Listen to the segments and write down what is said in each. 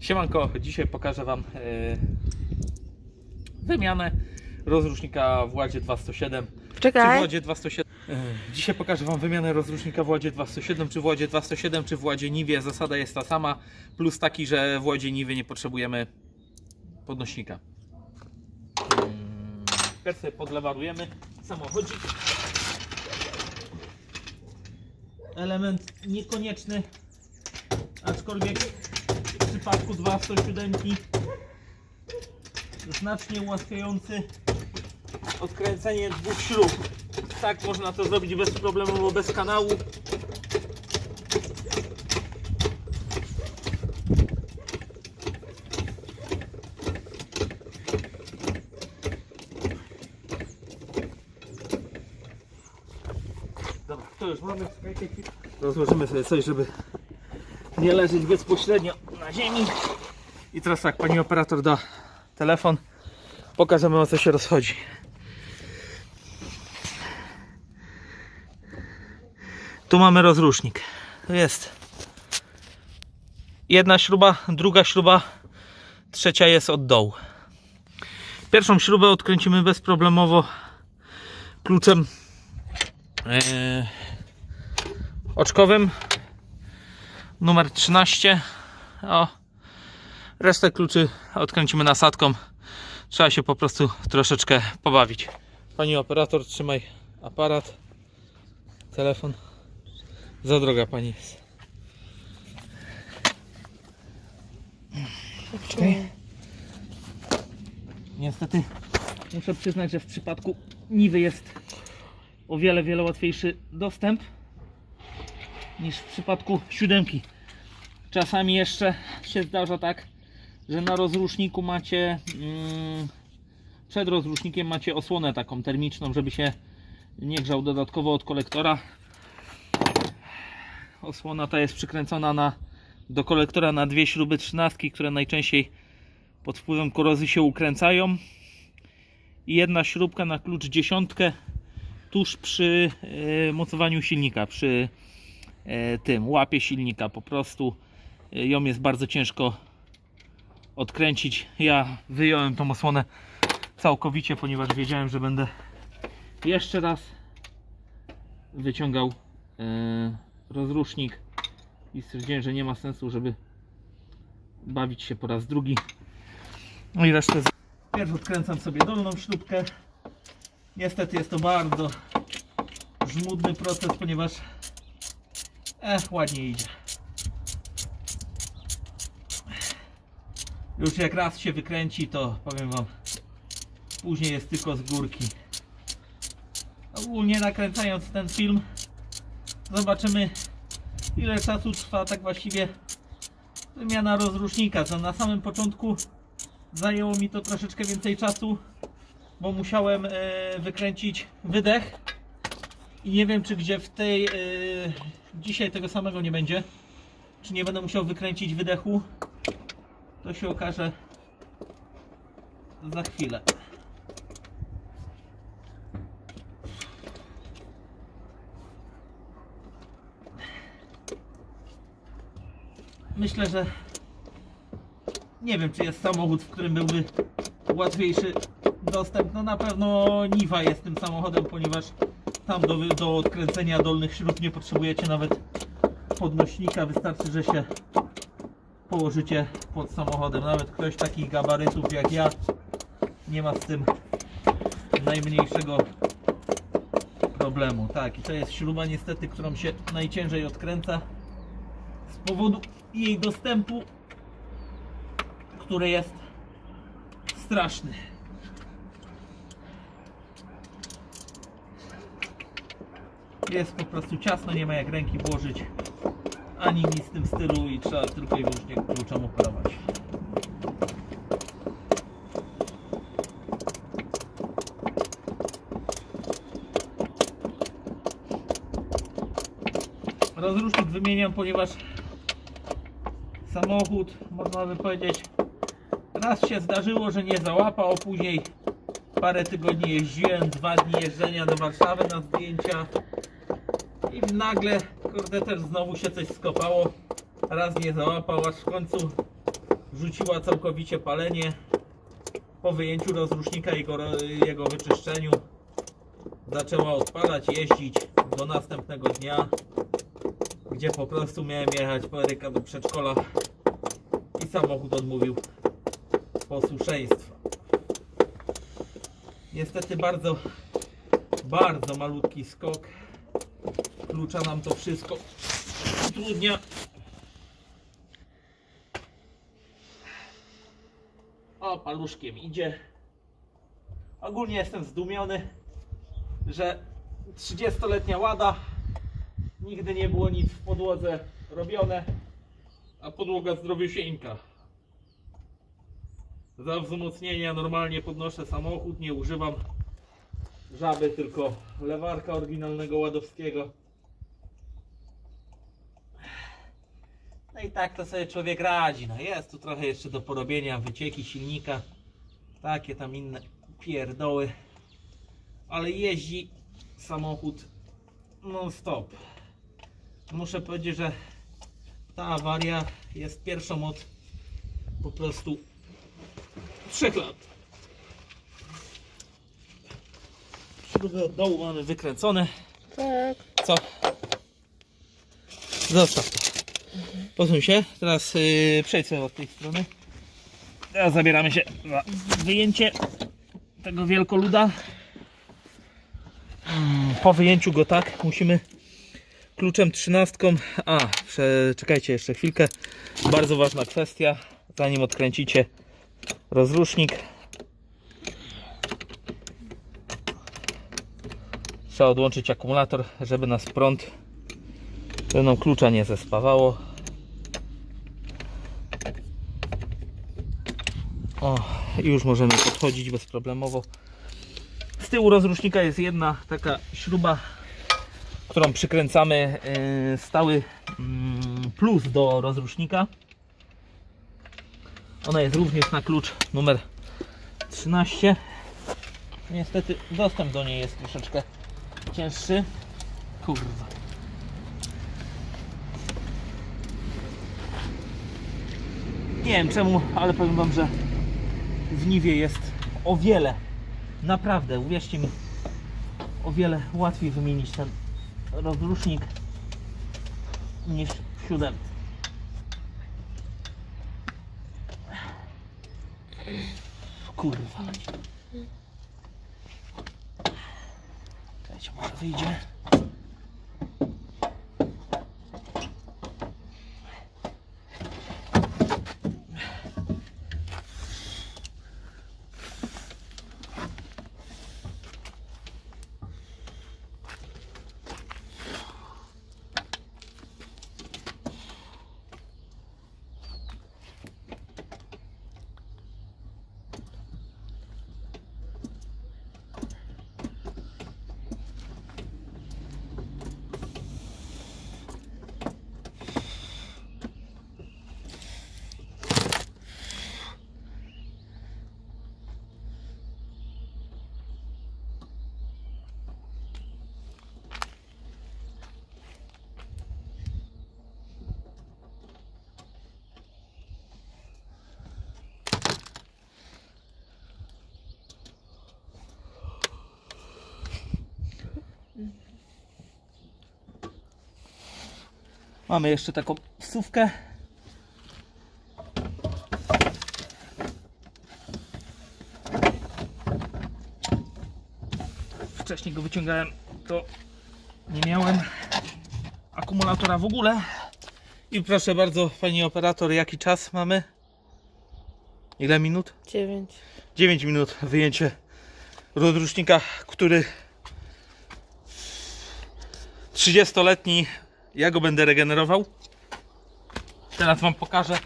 Siemanko, dzisiaj pokażę Wam e, wymianę rozrusznika w Ładzie 207 czy w Czekaj. Ładzie 207. E, dzisiaj pokażę Wam wymianę rozrusznika w Ładzie 207 czy w Ładzie 207 czy w Ładzie Niwie. Zasada jest ta sama, plus taki, że w Ładzie Niwie nie potrzebujemy podnośnika. Mm, Teraz sobie podlewarujemy samochodzik. Element niekonieczny, aczkolwiek w przypadku 207 znacznie ułatwiający odkręcenie dwóch śrub. Tak można to zrobić bez problemu, bez kanału. Dobra, to już mamy. Rozłożymy sobie coś, żeby nie leżeć bezpośrednio na ziemi. I teraz tak, pani operator da telefon. Pokażemy o co się rozchodzi. Tu mamy rozrusznik. Tu jest jedna śruba, druga śruba, trzecia jest od dołu. Pierwszą śrubę odkręcimy bezproblemowo kluczem e, oczkowym numer 13. O, resztę kluczy odkręcimy nasadką. Trzeba się po prostu troszeczkę pobawić. Pani operator, trzymaj aparat, telefon. Za droga pani jest. Czekaj. Niestety muszę przyznać, że w przypadku Niwy jest o wiele, wiele łatwiejszy dostęp niż w przypadku siódemki. Czasami jeszcze się zdarza tak, że na rozruszniku macie mm, przed rozrusznikiem macie osłonę taką termiczną, żeby się nie grzał dodatkowo od kolektora. Osłona ta jest przykręcona na, do kolektora na dwie śruby trzynastki, które najczęściej pod wpływem korozji się ukręcają. I jedna śrubka na klucz dziesiątkę tuż przy e, mocowaniu silnika, przy e, tym łapie silnika po prostu. E, ją jest bardzo ciężko odkręcić. Ja wyjąłem tą osłonę całkowicie, ponieważ wiedziałem, że będę jeszcze raz wyciągał e, rozrusznik i stwierdziłem, że nie ma sensu, żeby bawić się po raz drugi. No i resztę. z- odkręcam sobie dolną śrubkę. Niestety jest to bardzo żmudny proces, ponieważ eh, ładnie idzie. Już jak raz się wykręci, to powiem Wam, później jest tylko z górki. Ogólnie nakręcając ten film, zobaczymy ile czasu trwa tak właściwie wymiana rozrusznika. Co na samym początku zajęło mi to troszeczkę więcej czasu, bo musiałem e, wykręcić wydech i nie wiem czy gdzie w tej e, dzisiaj tego samego nie będzie czy nie będę musiał wykręcić wydechu to się okaże za chwilę myślę, że nie wiem, czy jest samochód, w którym byłby łatwiejszy dostęp. No na pewno Niwa jest tym samochodem, ponieważ tam do, do odkręcenia dolnych śrub nie potrzebujecie nawet podnośnika. Wystarczy, że się położycie pod samochodem. Nawet ktoś takich gabarytów jak ja nie ma z tym najmniejszego problemu. Tak, i to jest śruba niestety, którą się najciężej odkręca z powodu jej dostępu który jest straszny. Jest po prostu ciasno, nie ma jak ręki włożyć ani nic w tym stylu i trzeba tylko i wyłącznie kluczem operować. Rozrusznik wymieniam, ponieważ samochód, można by powiedzieć, raz się zdarzyło, że nie załapał, później parę tygodni jeździłem, dwa dni jeżdżenia do Warszawy na zdjęcia i nagle, kurde, też znowu się coś skopało, raz nie załapał, aż w końcu rzuciła całkowicie palenie. Po wyjęciu rozrusznika i go- jego wyczyszczeniu zaczęła odpalać, jeździć do następnego dnia, gdzie po prostu miałem jechać po Eryka do przedszkola i samochód odmówił posłuszeństwa. Niestety bardzo, bardzo malutki skok. Klucza nam to wszystko utrudnia. O, paluszkiem idzie. Ogólnie jestem zdumiony, że 30-letnia łada nigdy nie było nic w podłodze robione, a podłoga zdrowiusieńka. Za wzmocnienia normalnie podnoszę samochód, nie używam żaby, tylko lewarka oryginalnego ładowskiego. No i tak to sobie człowiek radzi. No jest tu trochę jeszcze do porobienia, wycieki silnika, takie tam inne pierdoły, ale jeździ samochód non stop. Muszę powiedzieć, że ta awaria jest pierwszą od po prostu trzech lat. Śruby od dołu mamy wykręcone. Tak. Co? Zostaw to. Posuń się. Teraz yy, przejdź sobie od tej strony. Teraz zabieramy się za wyjęcie tego wielkoluda. Mm, Po wyjęciu go tak musimy kluczem trzynastką. A, czekajcie jeszcze chwilkę. Bardzo ważna kwestia. Zanim odkręcicie rozrusznik, trzeba odłączyć akumulator, żeby nas prąd żeby nam klucza nie zespawało. O, już możemy podchodzić bezproblemowo. Z tyłu rozrusznika jest jedna taka śruba, którą przykręcamy yy, stały mm, plus do rozrusznika. Ona jest również na klucz numer 13. Niestety dostęp do niej jest troszeczkę cięższy. Kurwa. Nie wiem czemu, ale powiem Wam, że w Niwie jest o wiele, naprawdę, uwierzcie mi, o wiele łatwiej wymienić ten rozrusznik niż w siódemce. Kurwa. Czekajcie, może wyjdzie. Mamy jeszcze taką wsówkę. Wcześniej go wyciągałem, to nie miałem akumulatora w ogóle. I proszę bardzo, pani operator, jaki czas mamy? Ile minut? Dziewięć. 9 minut wyjęcie rozrusznika, który 30-letni ja go będę regenerował. Teraz Wam pokażę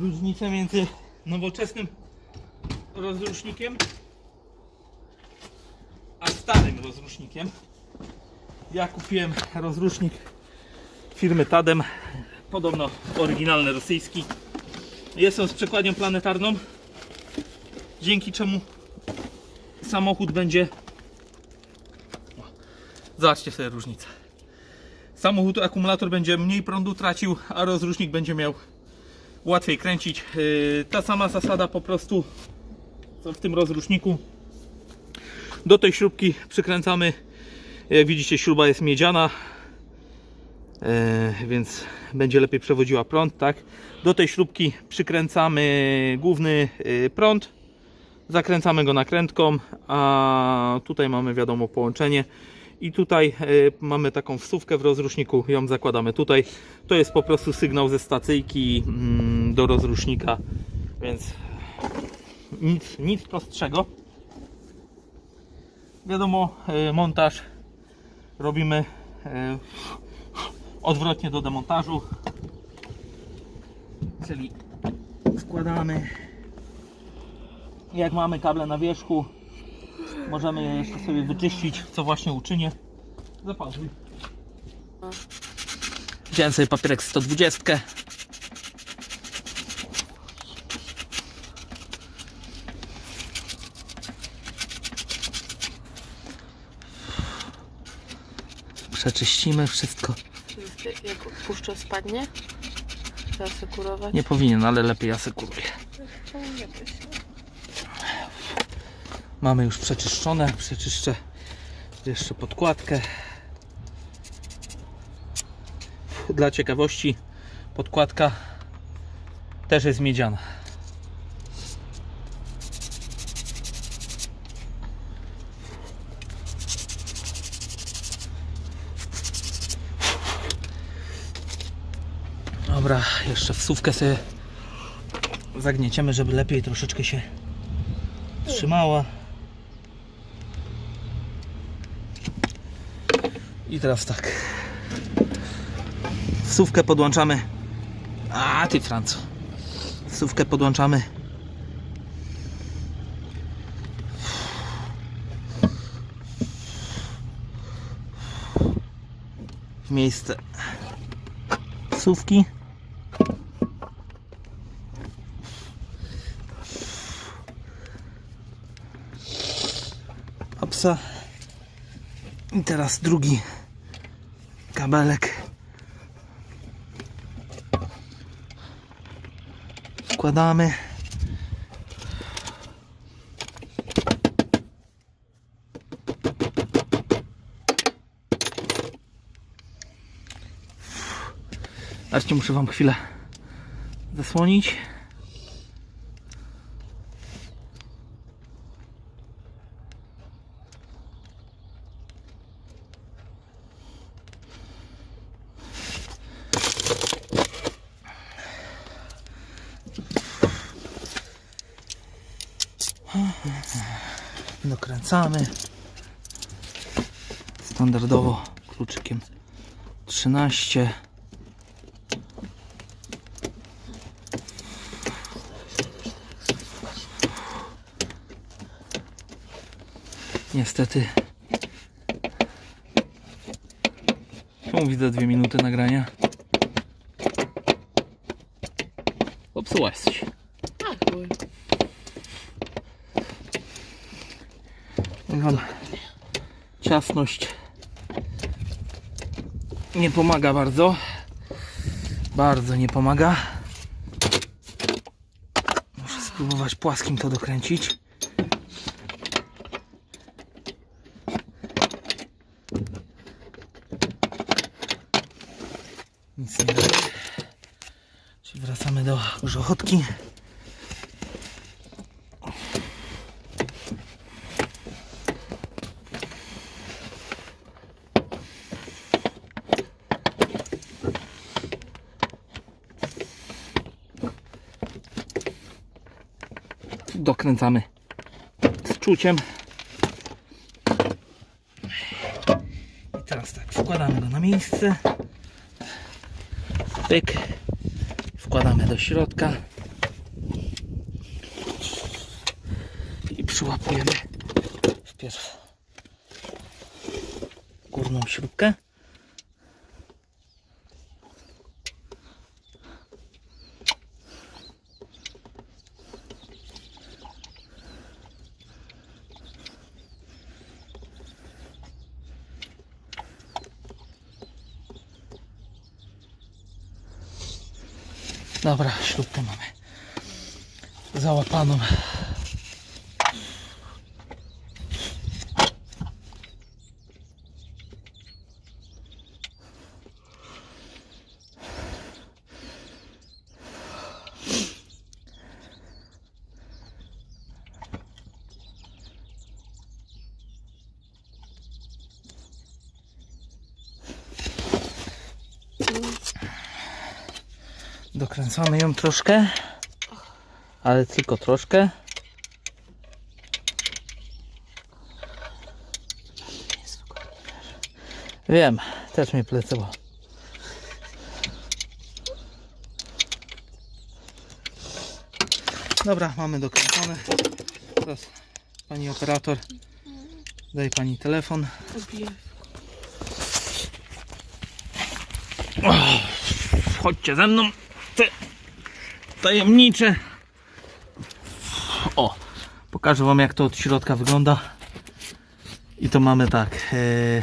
różnicę między nowoczesnym rozrusznikiem a starym rozrusznikiem. Ja kupiłem rozrusznik firmy Tadem, podobno oryginalny rosyjski. Jest on z przekładnią planetarną, dzięki czemu samochód będzie. Zobaczcie sobie różnicę. Samochód, akumulator będzie mniej prądu tracił, a rozrusznik będzie miał łatwiej kręcić. Yy, Ta sama zasada po prostu co w tym rozruszniku. Do tej śrubki przykręcamy. Jak widzicie śruba jest miedziana. E, więc będzie lepiej przewodziła prąd, tak? Do tej śrubki przykręcamy główny e, prąd, zakręcamy go nakrętką, a tutaj mamy wiadomo połączenie i tutaj e, mamy taką wsówkę w rozruszniku, ją zakładamy tutaj. To jest po prostu sygnał ze stacyjki mm, do rozrusznika, więc nic, nic prostszego. Wiadomo, e, montaż robimy e, odwrotnie do demontażu. Czyli wkładamy. Jak mamy kable na wierzchu, możemy je jeszcze sobie wyczyścić, co właśnie uczynię. Zapauzuj. Wziąłem sobie papierek 120. Przeczyścimy wszystko. Jak puszcza spadnie, zaasekurować. Nie powinien, ale lepiej asekuruję. Mamy już przeczyszczone. Przeczyszczę jeszcze podkładkę. Dla ciekawości, podkładka też jest miedziana. Dobra, jeszcze wsówkę sobie zagnieciemy, żeby lepiej troszeczkę się trzymała. I teraz tak. Wsówkę podłączamy. A ty Franco. Wsówkę podłączamy. W miejsce wsówki. Opsa. I teraz drugi kabelek. Wkładamy. Zobaczcie, muszę Wam chwilę zasłonić. Dokręcamy. Standardowo kluczykiem 13. Niestety. Czemu widzę dwie minuty nagrania? Popsułaś się. Tak, były. Wam ciasność nie pomaga bardzo. Bardzo nie pomaga. Muszę spróbować płaskim to dokręcić. Nic nie wracamy do grzechotki. Dokręcamy z czuciem. I teraz tak, wkładamy go na miejsce. Pyk. Wkładamy do środka. I przyłapujemy wpierw górną śrubkę. Dobra, śrubkę mamy załapaną. Dokręcamy ją troszkę, ale tylko troszkę. Wiem, też mnie plecyło. Dobra, mamy dokręcone. Teraz pani operator, daj pani telefon. Chodźcie ze mną. Te tajemnicze. O, pokażę wam jak to od środka wygląda. I to mamy tak. e,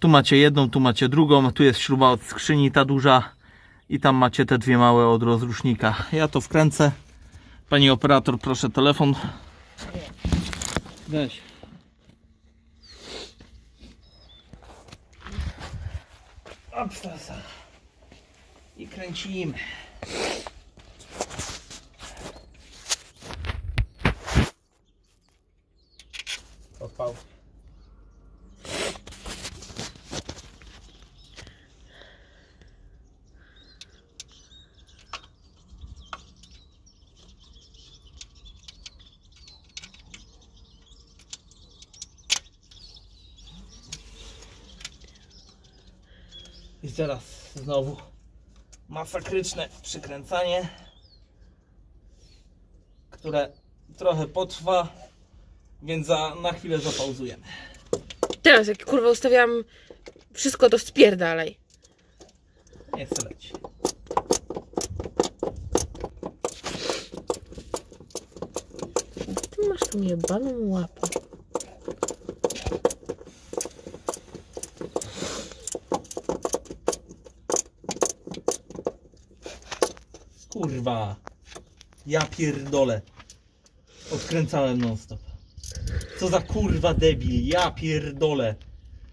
tu macie jedną, tu macie drugą. Tu jest śruba od skrzyni, ta duża. I tam macie te dwie małe od rozrusznika. Ja to wkręcę. Pani operator, proszę telefon. Weź. Obstasa. I kręcimy. Odpał. I teraz znowu masakryczne przykręcanie, które trochę potrwa, więc za, na chwilę zapauzujemy. Teraz jak kurwa ustawiam wszystko to spierdalaj. Nie chcę leci. Ty masz tą jebaną łapę. Kurwa. Ja pierdolę. Odkręcałem non stop. Co za kurwa debil. Ja pierdolę.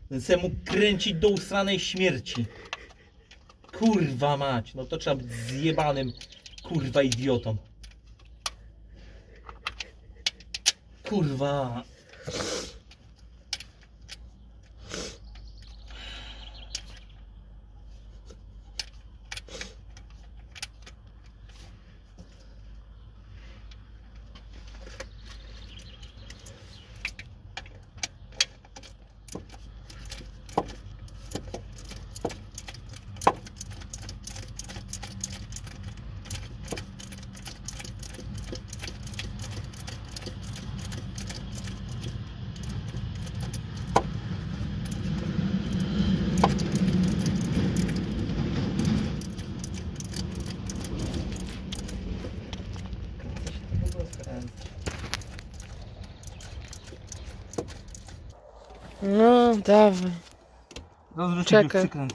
Ten se mógł kręcić do usranej śmierci. Kurwa mać. No to trzeba być zjebanym kurwa idiotą. Kurwa. Dawaj. Rozrusznik Czekaj. już, przykrę...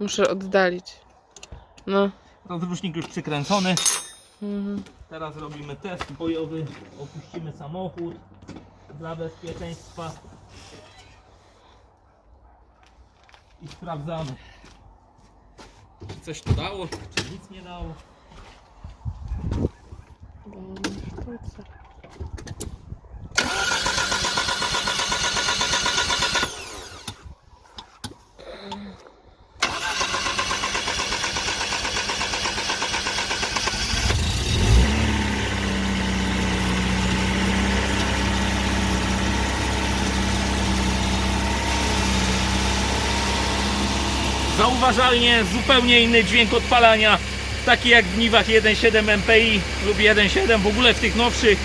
Muszę oddalić. No. Rozrusznik już przykręcony. Mhm. Teraz robimy test bojowy. Opuścimy samochód dla bezpieczeństwa. I sprawdzamy. Czy coś to dało, czy nic nie dało. Zauważalnie zupełnie inny dźwięk odpalania, taki jak w Niwach 1.7 MPI lub 1.7, w ogóle w tych nowszych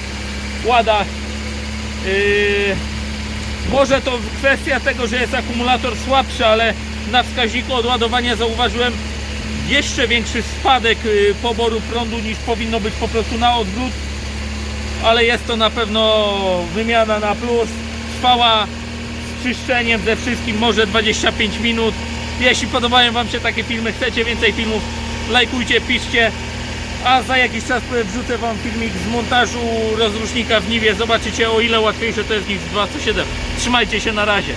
ładach. Yy, może to kwestia tego, że jest akumulator słabszy, ale na wskaźniku odładowania zauważyłem jeszcze większy spadek yy, poboru prądu niż powinno być po prostu na odwrót. Ale jest to na pewno wymiana na plus. Trwała z czyszczeniem ze wszystkim może 25 minut. Jeśli podobają Wam się takie filmy, chcecie więcej filmów lajkujcie, piszcie. A za jakiś czas wrzucę Wam filmik z montażu rozrusznika w Niwie. Zobaczycie o ile łatwiejsze to jest niż w 2.7. Trzymajcie się na razie.